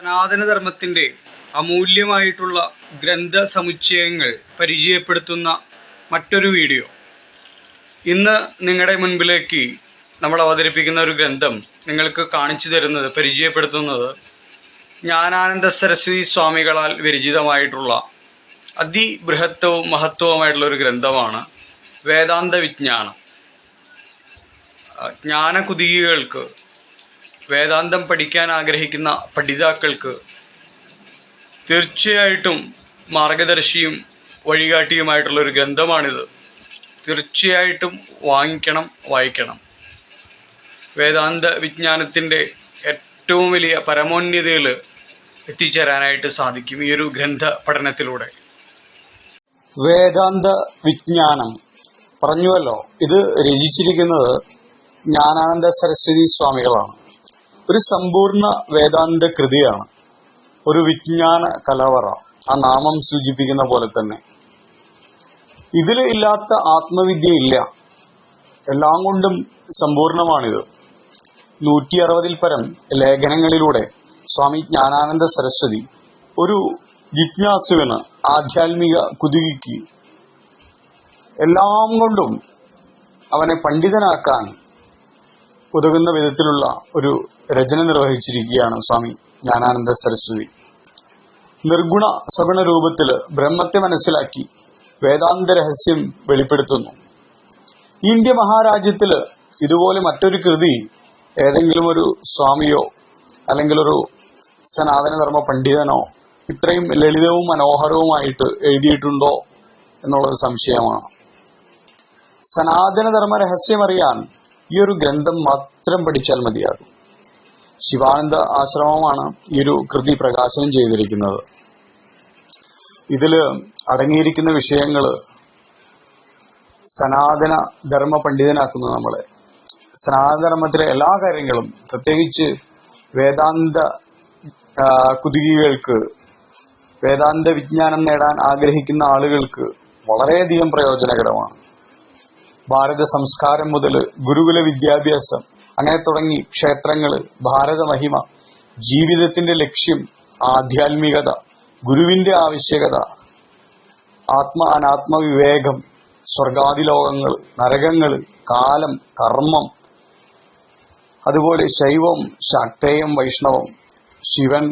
സനാതനധർമ്മത്തിന്റെ അമൂല്യമായിട്ടുള്ള ഗ്രന്ഥ സമുച്ചയങ്ങൾ പരിചയപ്പെടുത്തുന്ന മറ്റൊരു വീഡിയോ. ഇന്ന് നിങ്ങളുടെ മുൻപിലേക്ക് നമ്മൾ അവതരിപ്പിക്കുന്ന ഒരു ഗ്രന്ഥം നിങ്ങൾക്ക് കാണിച്ചു തരുന്നത് പരിചയപ്പെടുത്തുന്നത് ജ്ഞാനാനന്ദ സരസ്വതി സ്വാമികളാൽ വിരചിതമായിട്ടുള്ള അതിബൃഹത്വവും മഹത്വവുമായിട്ടുള്ള ഒരു ഗ്രന്ഥമാണ് വേദാന്ത വിജ്ഞാനം ജ്ഞാനകുതികൾക്ക് വേദാന്തം പഠിക്കാൻ ആഗ്രഹിക്കുന്ന പഠിതാക്കൾക്ക് തീർച്ചയായിട്ടും മാർഗദർശിയും വഴികാട്ടിയുമായിട്ടുള്ള ഒരു ഗ്രന്ഥമാണിത്. തീർച്ചയായിട്ടും വാങ്ങിക്കണം വായിക്കണം. വേദാന്ത വിജ്ഞാനത്തിന്റെ ഏറ്റവും വലിയ പരമോന്നതയിൽ എത്തിച്ചേരാനായിട്ട് സാധിക്കും ഈ ഒരു ഗ്രന്ഥ പഠനത്തിലൂടെ. വേദാന്ത വിജ്ഞാനം. പറഞ്ഞുവല്ലോ ഇത് രചിച്ചിരിക്കുന്നത് ജ്ഞാനാനന്ദ സരസ്വതി സ്വാമികളാണ്. ഒരു സമ്പൂർണ വേദാന്ത കൃതിയാണ്. ഒരു വിജ്ഞാന കലവറ ആ നാമം സൂചിപ്പിക്കുന്ന പോലെ തന്നെ. ഇതിൽ ഇല്ലാത്ത ആത്മവിദ്യ ഇല്ല. എല്ലാം കൊണ്ടും സമ്പൂർണമാണിത്. നൂറ്റി അറുപതിൽ പരം ലേഖനങ്ങളിലൂടെ സ്വാമി ജ്ഞാനാനന്ദ സരസ്വതി ഒരു ജിജ്ഞാസുവിന് ആധ്യാത്മിക കുതുകിക്ക് എല്ലാം കൊണ്ടും അവനെ പണ്ഡിതനാക്കാൻ ഉതകുന്ന വിധത്തിലുള്ള ഒരു രചന നിർവഹിച്ചിരിക്കുകയാണ് സ്വാമി ജ്ഞാനാനന്ദ സരസ്വതി. നിർഗുണ സഗുണ രൂപത്തിൽ ബ്രഹ്മത്തെ മനസ്സിലാക്കി വേദാന്ത രഹസ്യം വെളിപ്പെടുത്തുന്നു. ഇന്ത്യ മഹാരാജ്യത്തിൽ ഇതുപോലെ മറ്റൊരു കൃതി ഏതെങ്കിലും ഒരു സ്വാമിയോ അല്ലെങ്കിൽ ഒരു സനാതനധർമ്മ പണ്ഡിതനോ ഇത്രയും ലളിതവും മനോഹരവുമായിട്ട് എഴുതിയിട്ടുണ്ടോ എന്നുള്ളത് സംശയമാണ്. സനാതനധർമ്മ രഹസ്യമറിയാൻ ഈ ഒരു ഗ്രന്ഥം മാത്രം പഠിച്ചാൽ മതിയാകും. ശിവാനന്ദ ആശ്രമമാണ് ഈ ഒരു കൃതി പ്രകാശനം ചെയ്തിരിക്കുന്നത്. ഇതിൽ അടങ്ങിയിരിക്കുന്ന വിഷയങ്ങൾ സനാതന ധർമ്മ പണ്ഡിതനാക്കുന്നു നമ്മളെ. സനാതനധർമ്മത്തിലെ എല്ലാ കാര്യങ്ങളും പ്രത്യേകിച്ച് വേദാന്ത കുതുകികൾക്ക് വേദാന്ത വിജ്ഞാനം നേടാൻ ആഗ്രഹിക്കുന്ന ആളുകൾക്ക് വളരെയധികം പ്രയോജനകരമാണ്. ഭാരത സംസ്കാരം മുതൽ ഗുരുകുല വിദ്യാഭ്യാസം അങ്ങനെ തുടങ്ങി ക്ഷേത്രങ്ങൾ ഭാരതമഹിമ ജീവിതത്തിന്റെ ലക്ഷ്യം ആധ്യാത്മികത ഗുരുവിന്റെ ആവശ്യകത ആത്മ അനാത്മവിവേകം സ്വർഗാതിലോകങ്ങൾ നരകങ്ങൾ കാലം കർമ്മം അതുപോലെ ശൈവം ശാക്തേയം വൈഷ്ണവം ശിവൻ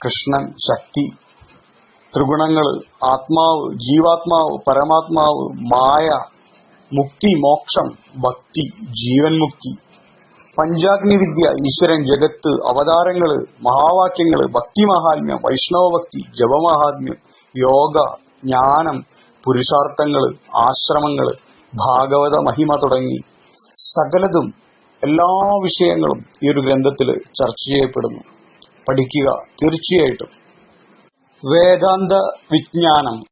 കൃഷ്ണൻ ശക്തി ത്രിഗുണങ്ങൾ ആത്മാവ് ജീവാത്മാവ് പരമാത്മാവ് മായ മുക്തി മോക്ഷം ഭക്തി ജീവൻ മുക്തി. പഞ്ചാഗ്നി വിദ്യ ഈശ്വരൻ ജഗത്ത് അവതാരങ്ങൾ മഹാവാക്യങ്ങൾ ഭക്തി മഹാത്മ്യം വൈഷ്ണവ ഭക്തി ജപമഹാത്മ്യം യോഗ ജ്ഞാനം പുരുഷാർത്ഥങ്ങൾ ആശ്രമങ്ങൾ ഭാഗവത മഹിമ തുടങ്ങി സകലതും എല്ലാ വിഷയങ്ങളും ഈ ഒരു ഗ്രന്ഥത്തിൽ ചർച്ച ചെയ്യപ്പെടുന്നു. പഠിക്കുക തീർച്ചയായിട്ടും. വേദാന്ത വിജ്ഞാനം.